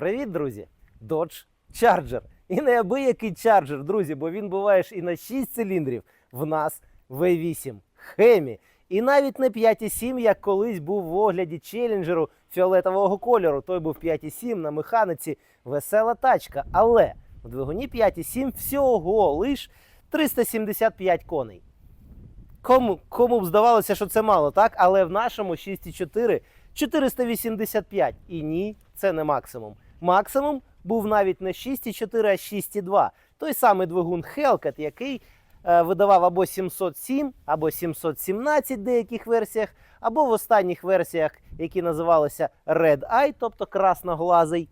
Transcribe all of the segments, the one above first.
Привіт, друзі! Dodge Charger. І неабиякий Charger, друзі, бо він буває ж і на 6 циліндрів. В нас V8 Хемі. І навіть не 5,7, як колись був в огляді челенджеру фіолетового кольору. Той був 5,7 на механіці. Весела тачка. Але у двигуні 5,7 всього лиш 375 коней. Кому, кому б здавалося, що це мало, так? Але в нашому 6,4 485. І ні, це не максимум. Максимум був навіть не 6,4, а 6,2. Той самий двигун Hellcat, який е, видавав або 707, або 717 в деяких версіях, або в останніх версіях, які називалися Red Eye, тобто красноглазий,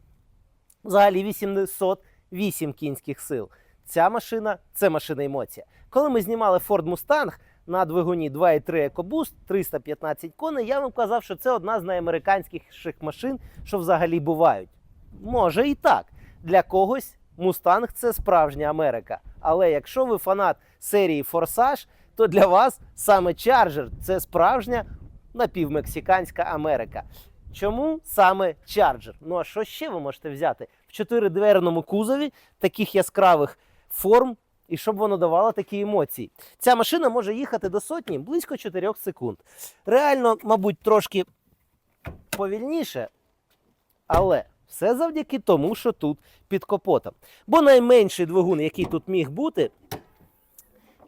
взагалі 808 кінських сил. Ця машина це машина емоція. Коли ми знімали Ford Mustang на двигуні 2.3 EcoBoost 315 коней, я вам казав, що це одна з найамериканськіших машин, що взагалі бувають. Може і так. Для когось Mustang це справжня Америка. Але якщо ви фанат серії Форсаж, то для вас саме Charger це справжня напівмексиканська Америка. Чому саме Charger? Ну а що ще ви можете взяти в чотиридверному кузові таких яскравих форм, і щоб воно давало такі емоції? Ця машина може їхати до сотні близько 4 секунд. Реально, мабуть, трошки повільніше, але все завдяки тому, що тут під капотом. Бо найменший двигун, який тут міг бути,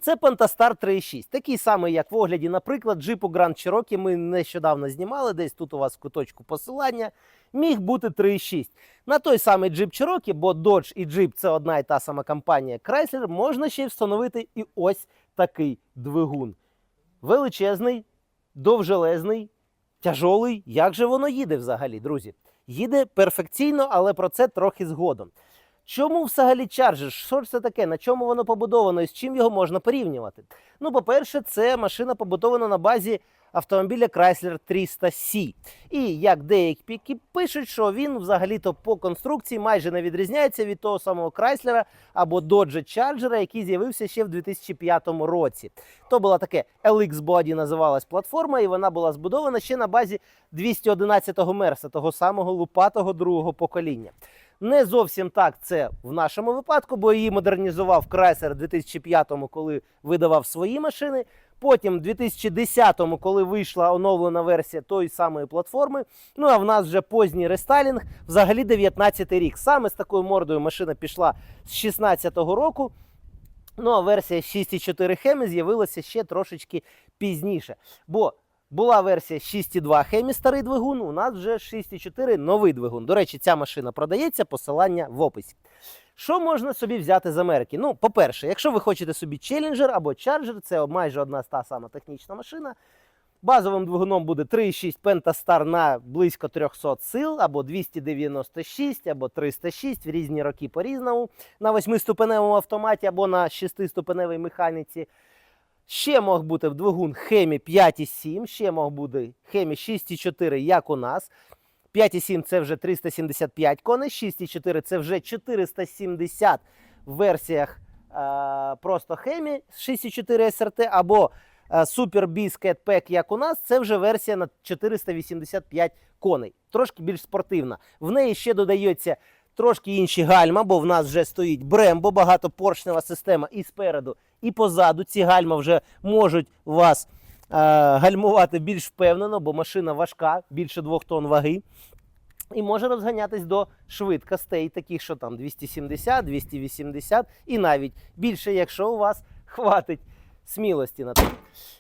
це Pentastar 3.6. Такий самий, як в огляді, наприклад, джипу Grand Cherokee ми нещодавно знімали, десь тут у вас в куточку посилання. Міг бути 3.6. На той самий джип Cherokee, бо Dodge і Jeep це одна і та сама компанія Chrysler, можна ще й встановити і ось такий двигун. Величезний, довжелезний, тяжолий. Як же воно їде взагалі, друзі? Їде перфекційно, але про це трохи згодом. Чому взагалі Charger? Що це таке? На чому воно побудовано і з чим його можна порівнювати? Ну, по-перше, це машина побудована на базі автомобіля Chrysler 300C. І як деякі пишуть, що він взагалі-то по конструкції майже не відрізняється від того самого Chrysler або Dodge Charger, який з'явився ще в 2005 році. То була таке LX Body називалась платформа, і вона була збудована ще на базі 211-го Мерса, того самого лупатого другого покоління. Не зовсім так це в нашому випадку, бо її модернізував Chrysler в 2005-му, коли видавав свої машини. Потім в 2010-му, коли вийшла оновлена версія тої самої платформи. Ну а в нас вже поздній рестайлінг, взагалі 19-й рік. Саме з такою мордою машина пішла з 16-го року. Ну а версія 6.4 Хемі з'явилася ще трошечки пізніше. Бо була версія 6.2 Хемі старий двигун, у нас вже 6.4 новий двигун. До речі, ця машина продається, посилання в описі. Що можна собі взяти з Америки? Ну, по-перше, якщо ви хочете собі Challenger або Charger, це майже одна та сама технічна машина. Базовим двигуном буде 3,6 Pentastar на близько 300 сил, або 296, або 306 в різні роки по-різному. На 8-ступеневому автоматі або на 6-ступеневій механіці. Ще мог бути в двигун Хемі 5,7, ще мог бути Хемі 6,4, як у нас. 5,7 це вже 375 коней, 6,4 це вже 470 в версіях е, просто Хемі 6,4 СРТ, або е, Super Beast Cat Pack, як у нас, це вже версія на 485 коней. Трошки більш спортивна. В неї ще додається трошки інші гальма, бо в нас вже стоїть Brembo, багатопоршнева система і спереду, і позаду. Ці гальма вже можуть вас гальмувати більш впевнено, бо машина важка, більше 2 тонн ваги. І може розганятись до швидкостей, таких, що там 270, 280 і навіть більше, якщо у вас хватить смілості на це.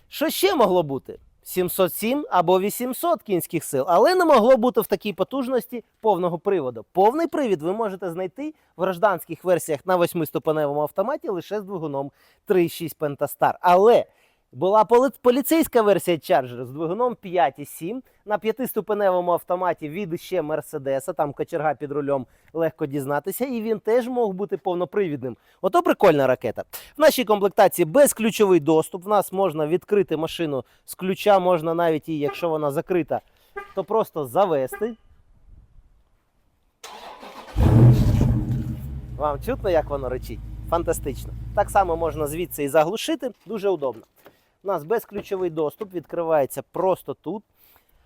Що ще могло бути? 707 або 800 кінських сил, але не могло бути в такій потужності повного приводу. Повний привід ви можете знайти в гражданських версіях на 8-ступеневому автоматі лише з двигуном 3.6 Pentastar. Але була поліцейська версія Charger з двигуном 5.7 на 5-ступеневому автоматі від ще Мерседеса, там кочерга під рулем легко дізнатися, і він теж мог бути повнопривідним. Ото прикольна ракета. В нашій комплектації безключовий доступ. В нас можна відкрити машину з ключа, можна навіть її, якщо вона закрита, то просто завести. Вам чутно, як воно речить? Фантастично. Так само можна звідси і заглушити, дуже удобно. У нас безключовий доступ відкривається просто тут.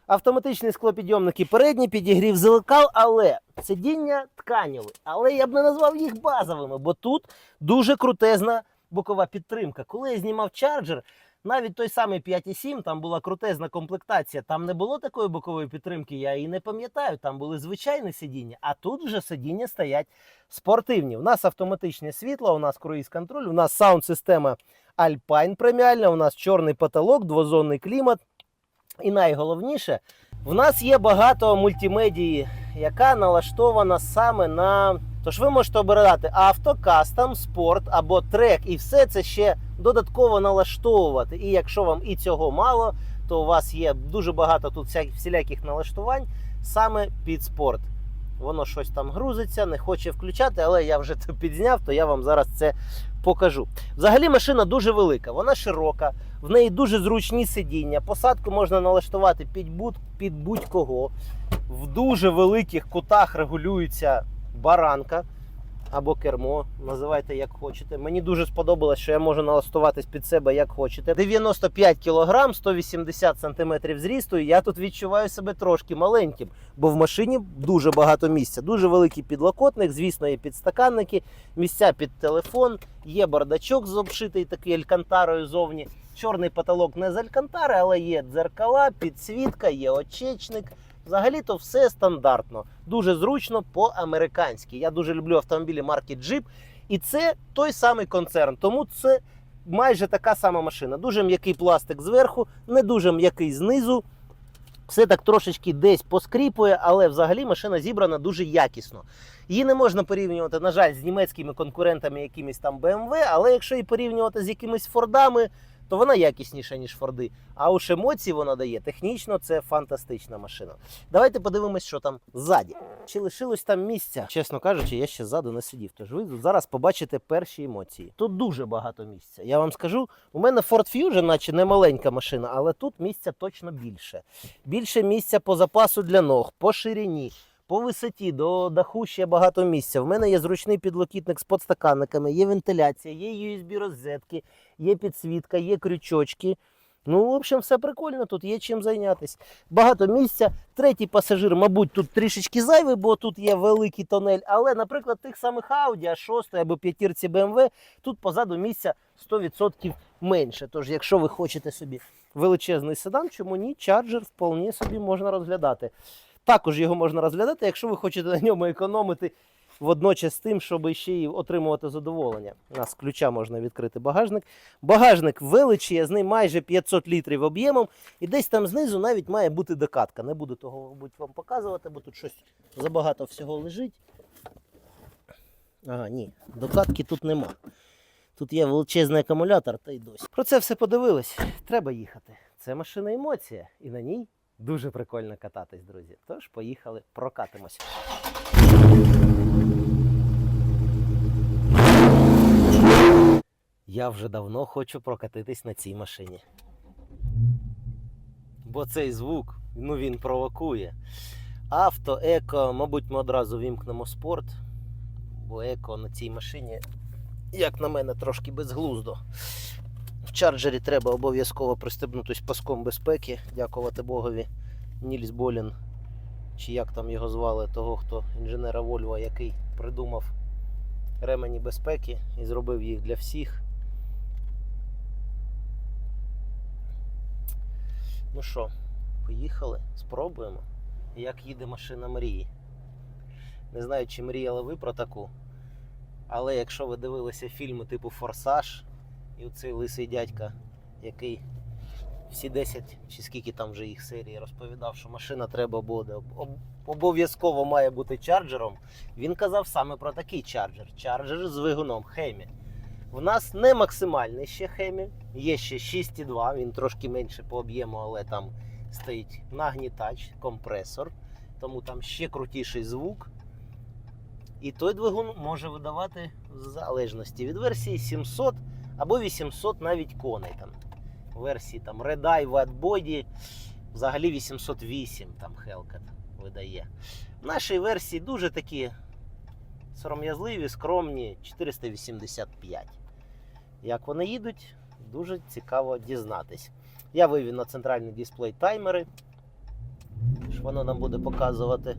Автоматичні склопідйомники передні, підігрів зеркал, але сидіння тканіві. Але я б не назвав їх базовими, бо тут дуже крутезна бокова підтримка. Коли я знімав чарджер, навіть той самий 5.7, там була крутезна комплектація. Там не було такої бокової підтримки, я її не пам'ятаю. Там були звичайні сидіння, а тут вже сидіння стоять спортивні. У нас автоматичне світло, у нас круїз-контроль, у нас саунд-система Alpine преміальна, у нас чорний потолок, двозонний клімат. І найголовніше, в нас є багато мультимедії, яка налаштована саме на. Тож ви можете обирати авто, кастом, спорт або трек, і все це ще додатково налаштовувати. І якщо вам і цього мало, то у вас є дуже багато тут всіляких налаштувань саме під спорт. Воно щось там грузиться, не хоче включати, але я вже це підзняв, то я вам зараз це покажу. Взагалі машина дуже велика, вона широка, в неї дуже зручні сидіння. Посадку можна налаштувати під, будь, під будь-кого. В дуже великих кутах регулюється баранка або кермо, називайте як хочете. Мені дуже сподобалось, що я можу налаштуватись під себе як хочете. 95 кг, 180 см зрісту, і я тут відчуваю себе трошки маленьким, бо в машині дуже багато місця. Дуже великий підлокотник, звісно, є підстаканники, місця під телефон, є бардачок з обшитий такий алькантарою зовні. Чорний потолок не з алькантари, але є дзеркала, підсвітка, є очечник. Взагалі-то все стандартно, дуже зручно по-американськи. Я дуже люблю автомобілі марки Jeep. І це той самий концерн. Тому це майже така сама машина. Дуже м'який пластик зверху, не дуже м'який знизу. Все так трошечки десь поскріпує, але взагалі машина зібрана дуже якісно. Її не можна порівнювати, на жаль, з німецькими конкурентами, якимись там BMW, але якщо її порівнювати з якимись Фордами, то вона якісніша, ніж Форди. А уж емоції вона дає. Технічно це фантастична машина. Давайте подивимось, що там ззаді. Чи лишилось там місця? Чесно кажучи, я ще ззаду не сидів. Тож ви зараз побачите перші емоції. Тут дуже багато місця. Я вам скажу, у мене Ford Fusion, наче не маленька машина, але тут місця точно більше. Більше місця по запасу для ног, по ширині. По висоті до даху ще багато місця. В мене є зручний підлокітник з подстаканниками, є вентиляція, є USB розетки, є підсвітка, є крючочки. Ну, в общем, все прикольно, тут є чим зайнятися. Багато місця. Третій пасажир, мабуть, тут трішечки зайвий, бо тут є великий тонель. Але, наприклад, тих самих Audi, а 6 або п'ятірці BMW, тут позаду місця 100% менше. Тож, якщо ви хочете собі величезний седан, чому ні, чарджер вполне собі можна розглядати. Також його можна розглядати, якщо ви хочете на ньому економити водночас з тим, щоб ще й отримувати задоволення. У нас з ключа можна відкрити багажник. Багажник величезний, майже 500 літрів об'ємом, і десь там знизу навіть має бути докатка. Не буду того, мабуть, вам показувати, бо тут щось забагато всього лежить. Ага, ні, докатки тут нема. Тут є величезний акумулятор, та й досі. Про це все подивились. Треба їхати. Це машина емоція, і на ній дуже прикольно кататись, друзі. Тож поїхали, прокатимось. Я вже давно хочу прокатитись на цій машині. Бо цей звук, ну він провокує. Авто, еко, мабуть, ми одразу вімкнемо спорт, бо еко на цій машині, як на мене, трошки безглуздо. Чарджері треба обов'язково пристебнутись паском безпеки, дякувати Богові. Нільс Болін, чи як там його звали, того, хто інженера Вольва, який придумав ремені безпеки і зробив їх для всіх. Ну що, поїхали, спробуємо, як їде машина мрії. Не знаю, чи мріяли ви про таку. Але якщо ви дивилися фільми типу Форсаж, і оцей лисий дядька, який всі 10 чи скільки там вже їх серій розповідав, що машина треба буде, об- об- обов'язково має бути чарджером. Він казав саме про такий чарджер. Чарджер з двигуном Хемі. В нас не максимальний ще Хемі, є ще 6,2, він трошки менше по об'єму, але там стоїть нагнітач, компресор, тому там ще крутіший звук. І той двигун може видавати в залежності від версії 700 або 800 навіть коней. Там. Версії там Red Eye, White Body, взагалі 808 там Hellcat видає. В нашій версії дуже такі сором'язливі, скромні 485. Як вони їдуть, дуже цікаво дізнатись. Я вивів на центральний дисплей таймери. що воно нам буде показувати.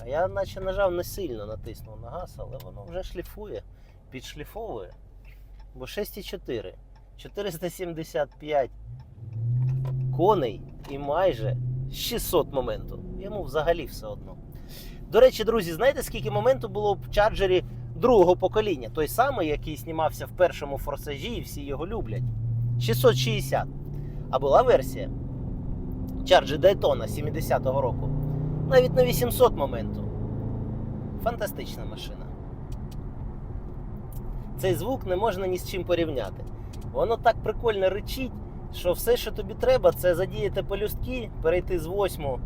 А я наче нажав не сильно натиснув на газ, але воно вже шліфує, підшліфовує. Бо 6,4. 475 коней і майже 600 моменту. Йому взагалі все одно. До речі, друзі, знаєте, скільки моменту було в чарджері другого покоління? Той самий, який знімався в першому форсажі, і всі його люблять. 660. А була версія Charger Daytona 70-го року. Навіть на 800 моменту. Фантастична машина. Цей звук не можна ні з чим порівняти. Воно так прикольно речить, що все, що тобі треба, це задіяти пелюстки, перейти з восьму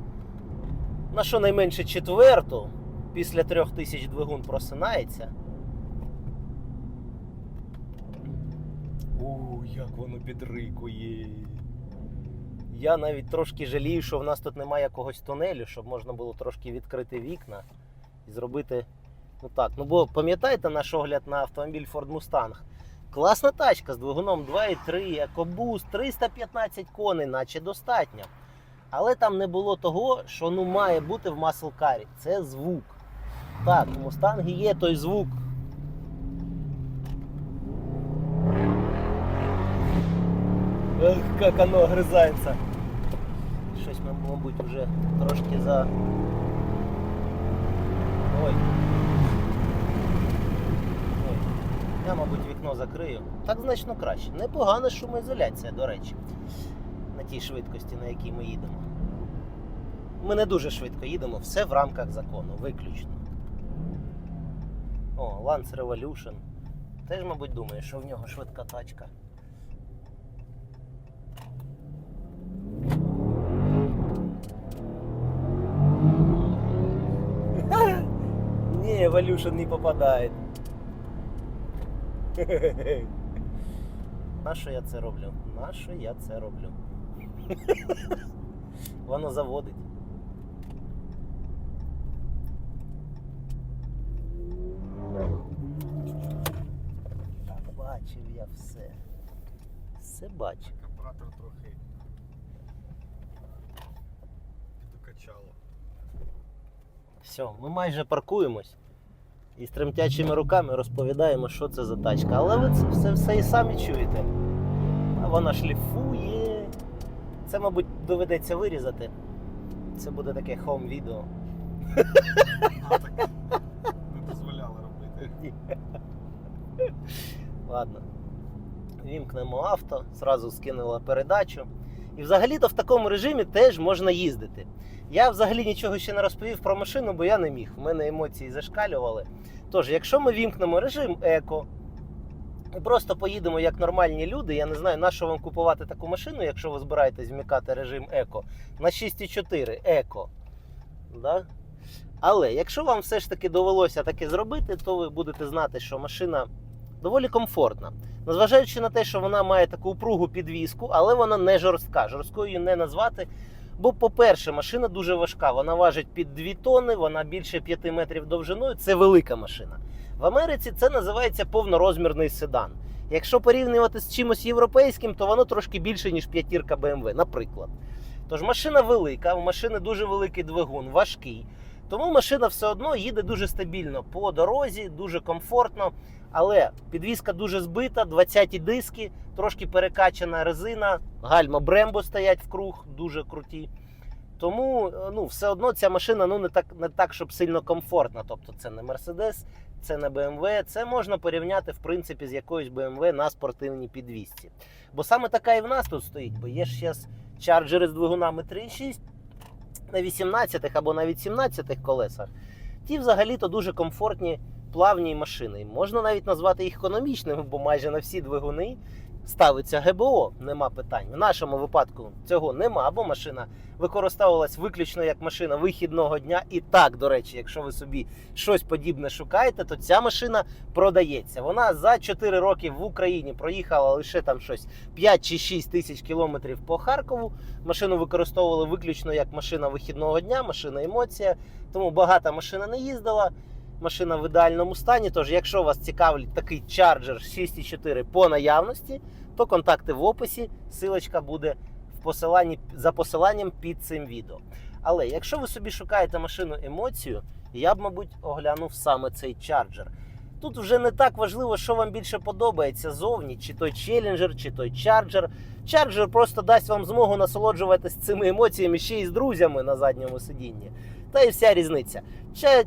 на щонайменше четверту. Після трьох тисяч двигун просинається. У, як воно підрикує. Я навіть трошки жалію, що в нас тут немає якогось тунелю, щоб можна було трошки відкрити вікна і зробити. Ну так. Ну бо пам'ятаєте наш огляд на автомобіль Ford Mustang? Класна тачка з двигуном 2.3, EcoBoost, 315 коней, наче достатньо. Але там не було того, що ну має бути в Car. Це звук. Так, у Мустангі є той звук. Эх, как оно огрызается. Щось ми, мабуть, вже трошки за. Ой. Я, мабуть, вікно закрию. Так значно краще. Непогана шумоізоляція, до речі, на тій швидкості, на якій ми їдемо. Ми не дуже швидко їдемо, все в рамках закону, виключно. О, Lance Revolution. Теж, мабуть, думає, що в нього швидка тачка. Не, Evolution не попадает. На що я це роблю? На що я це роблю? Воно заводить. Бачив я все. Все бачив. Карбуратор трохи підкачало. Все, ми майже паркуємось і з тремтячими руками розповідаємо, що це за тачка. Але ви це все, все і самі чуєте. А вона шліфує. Це, мабуть, доведеться вирізати. Це буде таке хоум-відео. Не дозволяли робити. Ладно. Вімкнемо авто, зразу скинула передачу. І взагалі-то в такому режимі теж можна їздити. Я взагалі нічого ще не розповів про машину, бо я не міг. У мене емоції зашкалювали. Тож, якщо ми вімкнемо режим еко, і просто поїдемо як нормальні люди, я не знаю, на що вам купувати таку машину, якщо ви збираєтесь вмикати режим еко на 6,4 еко. Да? Але якщо вам все ж таки довелося таке зробити, то ви будете знати, що машина доволі комфортна. Незважаючи на те, що вона має таку упругу підвіску, але вона не жорстка. Жорсткою її не назвати. Бо, по-перше, машина дуже важка. Вона важить під 2 тонни, вона більше 5 метрів довжиною. Це велика машина. В Америці це називається повнорозмірний седан. Якщо порівнювати з чимось європейським, то воно трошки більше, ніж п'ятірка BMW, наприклад. Тож машина велика, у машини дуже великий двигун, важкий. Тому машина все одно їде дуже стабільно по дорозі, дуже комфортно. Але підвізка дуже збита, 20-ті диски, трошки перекачана резина, гальма Брембо стоять в круг, дуже круті. Тому ну, все одно ця машина ну, не, так, не так, щоб сильно комфортна. Тобто це не Mercedes, це не BMW, це можна порівняти в принципі з якоюсь BMW на спортивній підвісці. Бо саме така і в нас тут стоїть, бо є ж зараз чарджери з двигунами 3.6 на 18 або навіть 17 колесах. Ті взагалі-то дуже комфортні плавні машини. Можна навіть назвати їх економічними, бо майже на всі двигуни ставиться ГБО, нема питань. В нашому випадку цього нема, бо машина використовувалась виключно як машина вихідного дня. І так, до речі, якщо ви собі щось подібне шукаєте, то ця машина продається. Вона за 4 роки в Україні проїхала лише там щось 5 чи 6 тисяч кілометрів по Харкову. Машину використовували виключно як машина вихідного дня, машина емоція. Тому багата машина не їздила. Машина в ідеальному стані. Тож, якщо вас цікавить такий чарджер 6.4 по наявності, то контакти в описі. Силочка буде в посиланні за посиланням під цим відео. Але якщо ви собі шукаєте машину емоцію, я б, мабуть, оглянув саме цей чарджер. Тут вже не так важливо, що вам більше подобається зовні, чи той челенджер, чи той чарджер. Чарджер просто дасть вам змогу насолоджуватися цими емоціями ще й з друзями на задньому сидінні. Та і вся різниця.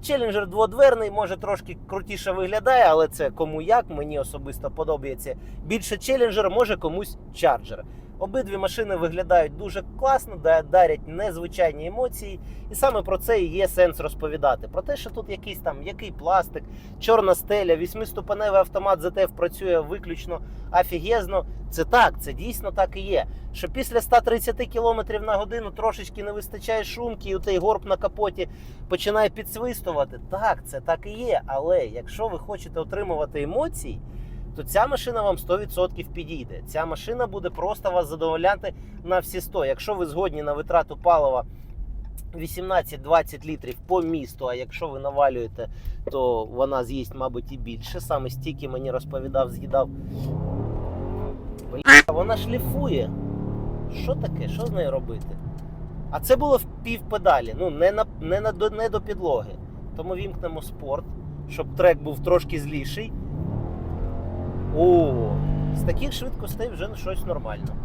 Челленджер дводверний, може трошки крутіше виглядає, але це кому як. Мені особисто подобається більше челленджер, може комусь чарджер. Обидві машини виглядають дуже класно, дарять незвичайні емоції, і саме про це і є сенс розповідати. Про те, що тут якийсь там який пластик, чорна стеля, вісьмиступеневий автомат ZF працює виключно офігезно. Це так, це дійсно так і є. Що після 130 км на годину трошечки не вистачає шумки, і у той горб на капоті починає підсвистувати. Так, це так і є. Але якщо ви хочете отримувати емоції, то ця машина вам 100% підійде. Ця машина буде просто вас задовольняти на всі 100. Якщо ви згодні на витрату палива 18-20 літрів по місту, а якщо ви навалюєте, то вона з'їсть, мабуть, і більше. Саме стільки мені розповідав, з'їдав. Вона шліфує. Що таке? Що з нею робити? А це було в півпедалі, ну не, на, не, на, не до підлоги. Тому вімкнемо спорт, щоб трек був трошки зліший. О, з таких швидкостей вже щось нормально.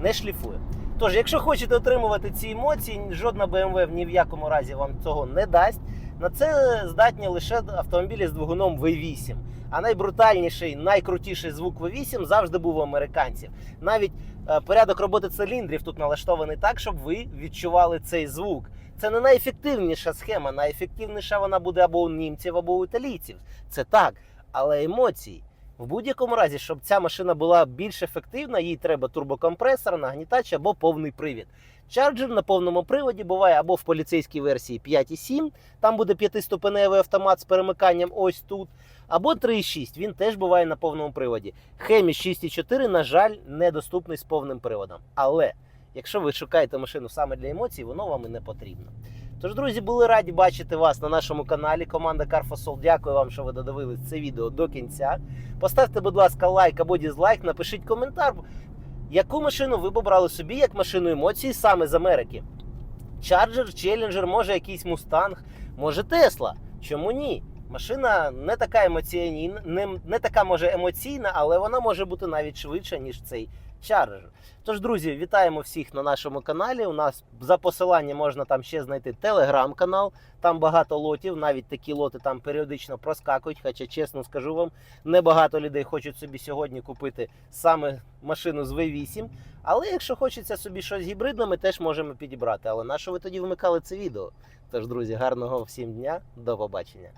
Не шліфує. Тож, якщо хочете отримувати ці емоції, жодна BMW ні в якому разі вам цього не дасть. На це здатні лише автомобілі з двигуном V8. А найбрутальніший, найкрутіший звук V8 завжди був у американців. Навіть е, порядок роботи циліндрів тут налаштований так, щоб ви відчували цей звук. Це не найефективніша схема. Найефективніша вона буде або у німців, або у італійців. Це так. Але емоції. В будь-якому разі, щоб ця машина була більш ефективна, їй треба турбокомпресор, нагнітач або повний привід. Чарджер на повному приводі буває або в поліцейській версії 5,7, там буде п'ятиступеневий автомат з перемиканням ось тут, або 3,6, він теж буває на повному приводі. Хемі 6,4, на жаль, недоступний з повним приводом. Але якщо ви шукаєте машину саме для емоцій, воно вам і не потрібно. Тож, друзі, були раді бачити вас на нашому каналі. Команда Carfosol. Дякую вам, що ви додивились це відео до кінця. Поставте, будь ласка, лайк або дізлайк, напишіть коментар, яку машину ви б обрали собі як машину емоцій саме з Америки. Чарджер, Челленджер, може якийсь Мустанг, може Тесла. Чому ні? Машина не така емоційна, не, не така може емоційна, але вона може бути навіть швидша, ніж цей Чарджер. Тож, друзі, вітаємо всіх на нашому каналі. У нас за посиланням можна там ще знайти телеграм-канал. Там багато лотів, навіть такі лоти там періодично проскакують. Хоча, чесно скажу вам, небагато людей хочуть собі сьогодні купити саме машину з V8. Але якщо хочеться собі щось гібридне, ми теж можемо підібрати. Але на що ви тоді вмикали це відео? Тож, друзі, гарного всім дня, до побачення.